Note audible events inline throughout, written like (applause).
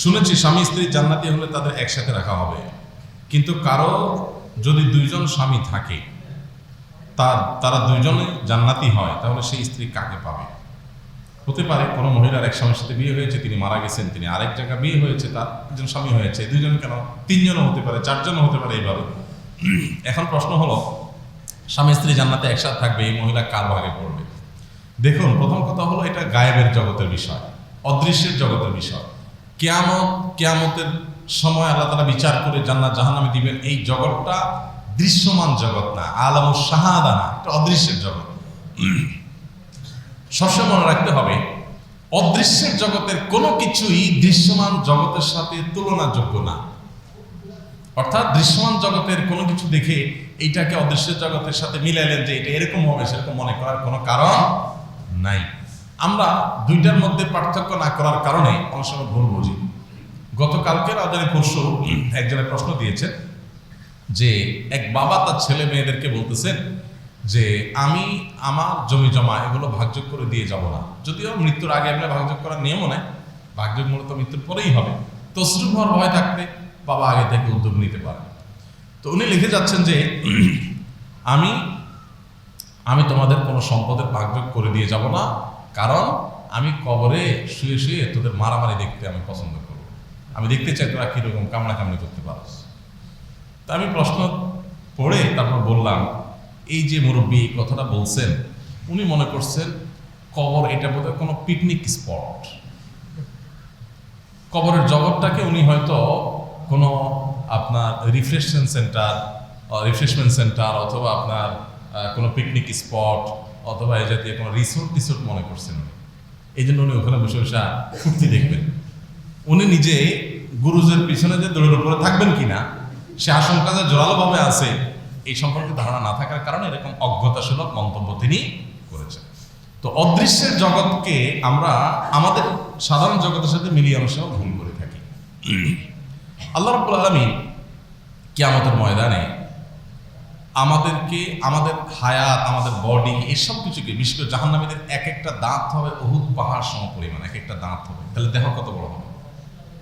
শুনেছি স্বামী স্ত্রী জান্নাতি হলে তাদের একসাথে রাখা হবে। কিন্তু কারও যদি দুইজন স্বামী থাকে, তার, তারা দুইজনে জান্নাতি হয়, তাহলে সেই স্ত্রী কাকে পাবে? হতে পারে কোনো মহিলার এক স্বামীর সাথে বিয়ে হয়েছে, তিনি মারা গেছেন, তিনি আরেক জায়গায় বিয়ে হয়েছে, তার একজন স্বামী হয়েছে, দুইজন কেন? তিনজনও হতে পারে, চারজনও হতে পারে এইভাবে। এখন প্রশ্ন হলো, স্বামী স্ত্রী জান্নাতে একসাথে থাকবে, এই মহিলা কার ভাগে পড়বে? দেখুন, প্রথম কথা হলো এটা গায়েবের জগতের বিষয়, অদৃশ্যের জগতের বিষয়। কেয়ামত, কেয়ামতের সময় আল্লাহ তালা বিচার করে জান্নাত জাহান্নামে দিবেন। এই জগৎটা দৃশ্যমান জগৎ না আলম শাহাদা না এটা অদৃশ্যের জগৎ। সবসময় মনে রাখতে হবে, অদৃশ্যের জগতের কোনো কিছুই দৃশ্যমান জগতের সাথে তুলনাযোগ্য না। অর্থাৎ দৃশ্যমান জগতের কোনো কিছু দেখে এইটাকে অদৃশ্য জগতের সাথে মিলাইলেন যে এটা এরকম হবে, সেরকম মনে করার কোনো কারণ নাই। আমরা দুইটার মধ্যে পার্থক্য না করার কারণে অনেক সময় ভুল বুঝি। গতকালকে রাজধানী পরশু একজনের প্রশ্ন দিয়েছেন যে, এক বাবা তার ছেলে মেয়েদেরকে বলতেছেন যে, আমি আমার জমি জমা এগুলো ভাগযোগ করে দিয়ে যাব না। যদিও মৃত্যুর আগে এগুলো ভাগযোগ করার নিয়মও নেই, ভাগযোগ মূলত মৃত্যুর পরেই হবে। তসরুপ হওয়ার ভয় থাকতে বাবা আগে থেকে উদ্যোগ নিতে পারে। তো উনি লিখে যাচ্ছেন যে, আমি আমি তোমাদের কোনো সম্পদের ভাগযোগ করে দিয়ে যাব না। কারণ আমি কবরে শুয়ে শুয়ে তোদের মারামারি দেখতে আমি পছন্দ করব আমি দেখতে চাই তোরা কীরকম কামড়া কামড়ি করতে পারস। তা আমি প্রশ্ন পড়ে তারপর বললাম, এই যে মুরব্বী এই কথাটা বলছেন, উনি মনে করছেন কবর এটা বোধহয় কোনো পিকনিক স্পট। কবরের জগৎটাকে উনি হয়তো কোনো আপনার রিফ্রেশমেন্ট সেন্টার রিফ্রেশমেন্ট সেন্টার অথবা আপনার কোনো পিকনিক স্পট অথবা এই জাতীয় কোনো রিসোর্ট টিসোর্ট মনে করছেন এই জন্য উনি ওখানে বসে বসে ফুর্তি দেখবেন। উনি নিজে গুরুজের পিছনে যে দৌড়ের উপরে থাকবেন কিনা, সে আশঙ্কা যে জোরালোভাবে আছে, এই সম্পর্কে ধারণা না থাকার কারণে এরকম অজ্ঞতাসুলভ মন্তব্য তিনি করেছেন। তো অদৃশ্যের জগৎকে আমরা আমাদের সাধারণ জগতের সাথে মিলিয়ে সময় ভুল করে থাকি। (clears throat) আল্লাহ রাব্বুল আলামিন কিয়ামতের ময়দানে আমাদেরকে, আমাদের হায়াত, আমাদের বডি এসব কিছুকে বিশেষ করে জাহান্নামীদের এক একটা দাঁত হবে অহুত পাহাড় সম পরিমাণ এক একটা দাঁত হবে। তাহলে দেহ কত বড় হবে?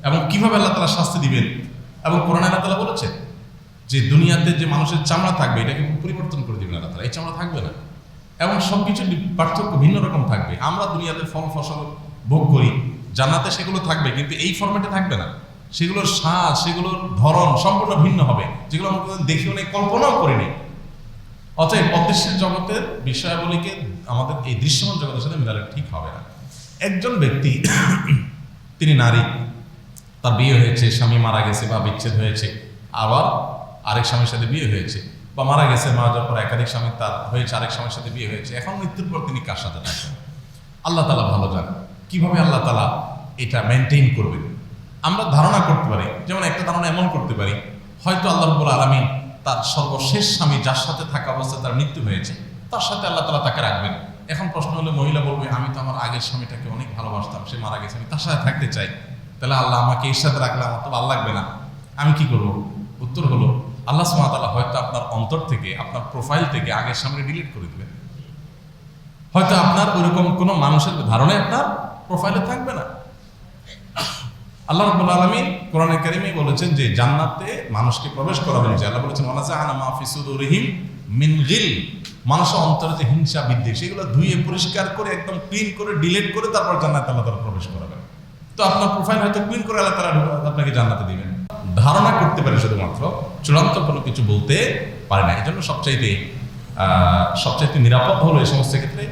এবং কীভাবে আল্লাহ তালা শাস্তি দিবেন? এবং কোরআন আল্লাহ তালা বলেছেন যে দুনিয়াতে যে মানুষের চামড়া থাকবে, এটাকে পরিবর্তন করে দিবেন আল্লাহ তালা এই চামড়া থাকবে না। এবং সব কিছুর পার্থক্য ভিন্ন রকম থাকবে। আমরা দুনিয়াতে ফল, ফসল ভোগ করি, জান্নাতে সেগুলো থাকবে, কিন্তু এই ফরম্যাটে থাকবে না। সেগুলোর স্বাদ, সেগুলোর ধরন সম্পূর্ণ ভিন্ন হবে। যেগুলো আমরা দেখিও নেই, কল্পনাও করিনি অতএব অদৃশ্যের জগতের বিষয়াবলীকে আমাদের এই দৃশ্যমান জগতের সাথে মেলালে ঠিক হবে না। একজন ব্যক্তি, তিনি নারী, তার বিয়ে হয়েছে, স্বামী মারা গেছে বা বিচ্ছেদ হয়েছে, আবার আরেক স্বামীর সাথে বিয়ে হয়েছে, বা মারা গেছে মারা যাওয়ার পর একাধিক স্বামী তার হয়েছে, আরেক স্বামীর সাথে বিয়ে হয়েছে, এখন মৃত্যুর পর তিনি কার সাথে থাকবেন? আল্লাহ তালা ভালো জানেন। কীভাবে আল্লাহ তালা এটা মেনটেন করবেন? আমরা ধারণা করতে পারি, যেমন একটা ধারণা এমন করতে পারি, হয়তো আল্লাহ রব্বুল আলমী তার সর্বশেষ স্বামী যার সাথে থাকা অবস্থায় তার মৃত্যু হয়েছে, তার সাথে আল্লাহ তালা তাকে রাখবেন। এখন প্রশ্ন হলো, মহিলা বলবে, আমি তো আমার আগের স্বামীটাকে অনেক ভালোবাসতাম, সে মারা গেছে, আমি তার সাথে থাকতে চাই। তাহলে আল্লাহ আমাকে এর সাথে রাখলে আমার তো ভালো লাগবে না। আমি কি করব? উত্তর হলো, আল্লাহ সুমাতাল্লাহ হয়তো আপনার অন্তর থেকে, আপনার প্রোফাইল থেকে আগের সামনে ডিলিট করে দেবেন। হয়তো আপনার ওইরকম কোনো মানুষের ধারণে আপনার প্রোফাইলে থাকবে না। আল্লাহ রাব্বুল আলামিন কোরআনে কারিমে বলেছেন যে জান্নাতে মানুষকে প্রবেশ করাবেন যে আল্লাহ বলেছেন ওয়ানাজাআনা মা ফি সুদুরিহিম মিন গিল মানুষের অন্তরে যে হিংসা বিদ্বেষ সেগুলো ধুয়ে পরিষ্কার করে একদম ক্লিন করে ডিলেট করে তারপর জান্নাতে আল্লাহ তাআলা প্রবেশ করাবেন। তো আপনার প্রোফাইল হয়তো ক্লিন করে আল্লাহ তাআলা আপনাকে জান্নাতে দিবেন। ধারণা করতে পারে শুধুমাত্র, চূড়ান্ত কোনো কিছু বলতে পারে না। এই জন্য সবচাইতে সবচাইতে নিরাপদ হলো এই সমস্ত ক্ষেত্রে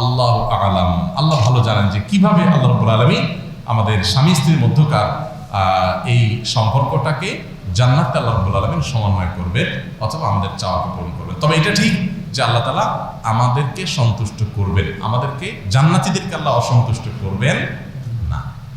আল্লাহ আলাম। আল্লাহ ভালো জানেন যে কীভাবে আল্লাহ রব্বুল আলামিন আমাদের স্বামী স্ত্রীর মধ্যকার এই সম্পর্কটাকে জান্নাত আল্লাহ রব্বুল আলমিন সমন্বয় করবে অথবা আমাদের চাওয়াকে পূরণ করবে। তবে এটা ঠিক যে আল্লাহ তালা আমাদেরকে সন্তুষ্ট করবেন, আমাদেরকে জান্নাতিদেরকে আল্লাহ অসন্তুষ্ট করবেন।